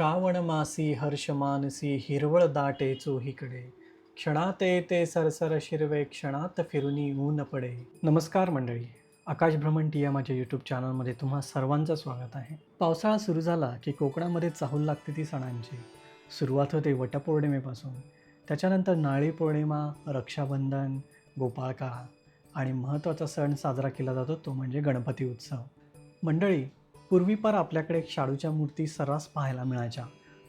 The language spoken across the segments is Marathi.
श्रावण मासी हर्ष मानसी हिरवळ दाटे चोहीकडे. क्षणात येते सरसर शिरवे क्षणात फिरुनी ऊन पडे. नमस्कार मंडळी आकाश भ्रमंटी या माझ्या यूट्यूब चॅनलमध्ये तुम्हा सर्वांचं स्वागत आहे. पावसाळा सुरू झाला की कोकणामध्ये चाहूल लागते ती सणांची. सुरुवात होते वटपौर्णिमेपासून. त्याच्यानंतर नाळी पौर्णिमा रक्षाबंधन गोपाळकाळा आणि महत्त्वाचा सण साजरा केला जातो तो म्हणजे गणपती उत्सव. मंडळी पूर्वीपार आपल्याकडे शाडूच्या मूर्ती सर्रास पाहायला मिळायच्या.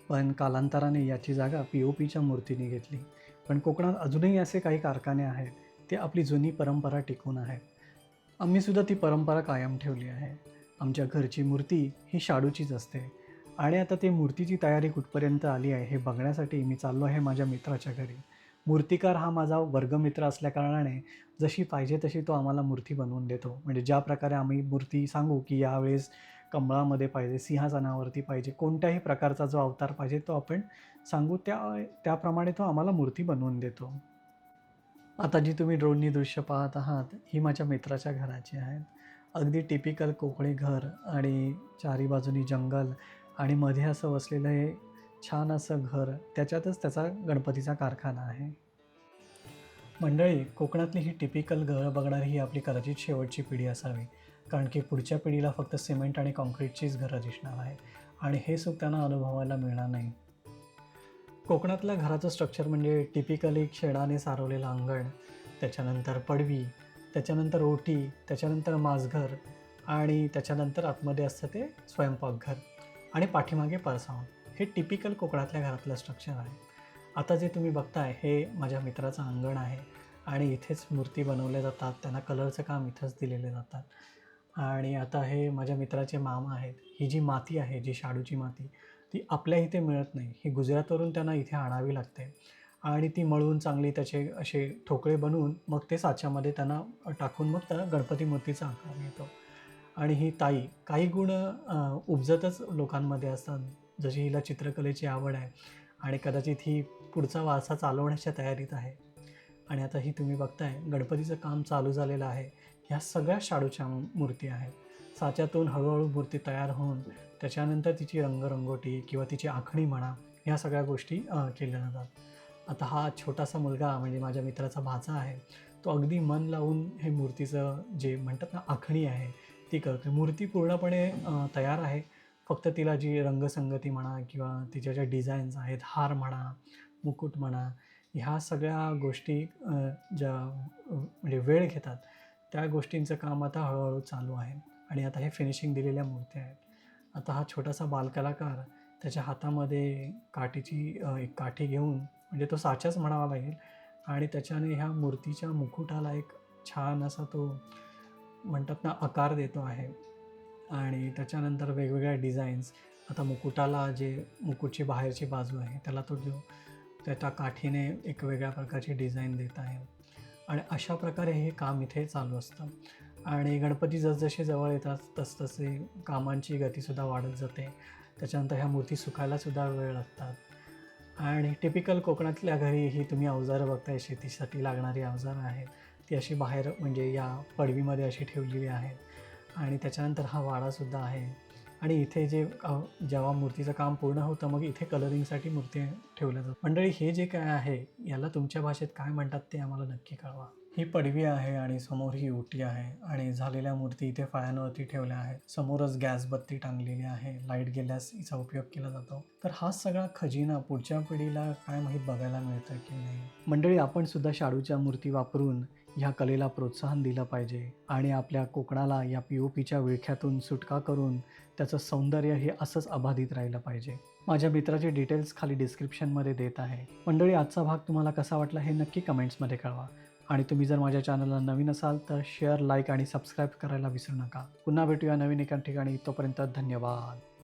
पण कालांतराने याची जागा पी ओ पीच्या मूर्तीने घेतली. पण कोकणात अजूनही असे काही कारखाने आहेत ते आपली जुनी परंपरा टिकून आहेत. आम्हीसुद्धा ती परंपरा कायम ठेवली आहे. आमच्या घरची मूर्ती ही शाडूचीच असते. आणि आता ते मूर्तीची तयारी कुठपर्यंत आली आहे हे बघण्यासाठी मी चाललो आहे माझ्या मित्राच्या घरी. मूर्तिकार हा माझा वर्गमित्र असल्याकारणाने जशी पाहिजे तशी तो आम्हाला मूर्ती बनवून देतो. म्हणजे ज्या प्रकारे आम्ही मूर्ती सांगू की यावेळेस कमळामध्ये पाहिजे सिंहासनावरती पाहिजे कोणत्याही प्रकारचा जो अवतार पाहिजे तो आपण सांगू त्या त्याप्रमाणे तो आम्हाला मूर्ती बनवून देतो. आता जी तुम्ही ड्रोननी दृश्य पाहत आहात ही माझ्या मित्राच्या घराची आहेत. अगदी टिपिकल कोकणी घर आणि चारी बाजूनी जंगल आणि मध्ये असं वसलेलं हे छान असं घर त्याच्यातच त्याचा गणपतीचा कारखाना आहे. मंडळी कोकणातली ही टिपिकल घरं बघणारी ही आपली कदाचित शेवटची पिढी असावी. कारण की पुढच्या पिढीला फक्त सिमेंट आणि कॉन्क्रीटचीच घरं दिसणार आहे. आणि हे सुख त्यांना अनुभवायला मिळणार नाही. कोकणातल्या घराचं स्ट्रक्चर म्हणजे टिपिकली शेणाने सारवलेलं अंगण त्याच्यानंतर पडवी त्याच्यानंतर ओटी त्याच्यानंतर माझघर आणि त्याच्यानंतर आतमध्ये असतं ते स्वयंपाकघर आणि पाठीमागे परसावून. हे टिपिकल कोकणातल्या घरातलं स्ट्रक्चर आहे. आता जे तुम्ही बघताय हे माझ्या मित्राचं अंगण आहे आणि इथेच मूर्ती बनवल्या जातात त्यांना कलरचं काम इथंच दिलेले जातात. आणि आता हे माझ्या मित्राचे मामा आहेत. ही जी माती आहे जी शाडूची माती ती आपल्या इथे मिळत नाही. ही गुजरातवरून त्यांना इथे आणावी लागते. आणि ती मळून चांगली त्याचे असे ठोकळे बनवून मग ते साच्यामध्ये त्यांना टाकून मग त्या गणपती मूर्तीचा आकार येतो आणि ही ताई काही गुण उपजतच लोकांमध्ये असतात. जशी हिला चित्रकलेची आवड आहे आणि कदाचित ही पुढचा वारसा चालवण्याच्या तयारीत आहे. आणि आता ही तुम्ही बघताय गणपतीचं काम चालू झालेलं आहे. ह्या सगळ्या शाडूच्या मूर्ती आहेत. साच्यातून हळूहळू मूर्ती तयार होऊन त्याच्यानंतर तिची रंगरंगोटी किंवा तिची आखणी म्हणा ह्या सगळ्या गोष्टी केल्या जातात. आता हा छोटासा मुलगा म्हणजे माझ्या मित्राचा भाचा आहे तो अगदी मन लावून हे मूर्तीचं जे म्हणतात ना आखणी आहे ती करते मूर्ती पूर्णपणे तयार आहे. फक्त तिला जी रंगसंगती म्हणा किंवा तिच्या ज्या डिझाईन्स आहेत हार म्हणा मुकुट म्हणा ह्या सगळ्या गोष्टी ज्या म्हणजे वेळ घेतात त्या गोष्टींचं काम आता हळूहळू चालू आहे. आणि आता हे फिनिशिंग दिलेल्या मूर्त्या आहेत. आता हा छोटासा बालकलाकार त्याच्या हातामध्ये काठीची एक काठी घेऊन म्हणजे तो साचाच म्हणावा लागेल. आणि त्याच्याने ह्या मूर्तीच्या मुकुटाला एक छान असा तो म्हणतात ना आकार देतो आहे. आणि त्याच्यानंतर वेगवेगळ्या डिझाईन्स आता मुकुटाला जे मुकुटची बाहेरची बाजू आहे त्याला तो जो त्याच्या काठीने एक वेगळ्या प्रकारची डिझाईन देत आहे. आणि अशा प्रकारे हे काम इथे चालू असतं. आणि गणपती जसजसे जवळ येतात तसतसे कामांची गतीसुद्धा वाढत जाते. त्याच्यानंतर ह्या मूर्ती सुकायलासुद्धा वेळ लागतात. आणि टिपिकल कोकणातल्या घरी ही तुम्ही अवजारं बघताय शेतीसाठी लागणारी अवजारं आहेत. ती अशी बाहेर म्हणजे या पडवीमध्ये अशी ठेवलेली आहेत. आणि त्याच्यानंतर हा वाडासुद्धा आहे. आणि इथे जे जेव्हा मूर्तीचं काम पूर्ण होतं मग इथे कलरिंगसाठी मूर्ती ठेवल्या जातात. मंडळी हे जे काय आहे याला तुमच्या भाषेत काय म्हणतात ते आम्हाला नक्की कळवा. ही पडवी आहे आणि समोर ही ओटी आहे आणि झालेल्या मूर्ती इथे फळ्यांवरती ठेवल्या आहेत. समोरच गॅस बत्ती टांगलेली आहे. लाइट गेल्यास हिचा उपयोग केला जातो. तर हा सगळा खजिना पुढच्या पिढीला काय माहीत बघायला मिळतं की नाही? मंडळी आपण सुद्धा शाडूच्या मूर्ती वापरून ह्या कलेला प्रोत्साहन दिलं पाहिजे आणि आपल्या कोकणाला या पी ओ पीच्या विळख्यातून सुटका करून त्याचं सौंदर्य हे असंच अबाधित राहिलं पाहिजे. माझ्या मित्राचे डिटेल्स खाली डिस्क्रिप्शनमध्ये देत आहे. मंडळी आजचा भाग तुम्हाला कसा वाटला हे नक्की कमेंट्समध्ये कळवा. आणि तुम्ही जर माझ्या चॅनलला नवीन असाल तर शेअर लाईक आणि सबस्क्राईब करायला विसरू नका. पुन्हा भेटूया नवीन एका ठिकाणी. तोपर्यंत धन्यवाद.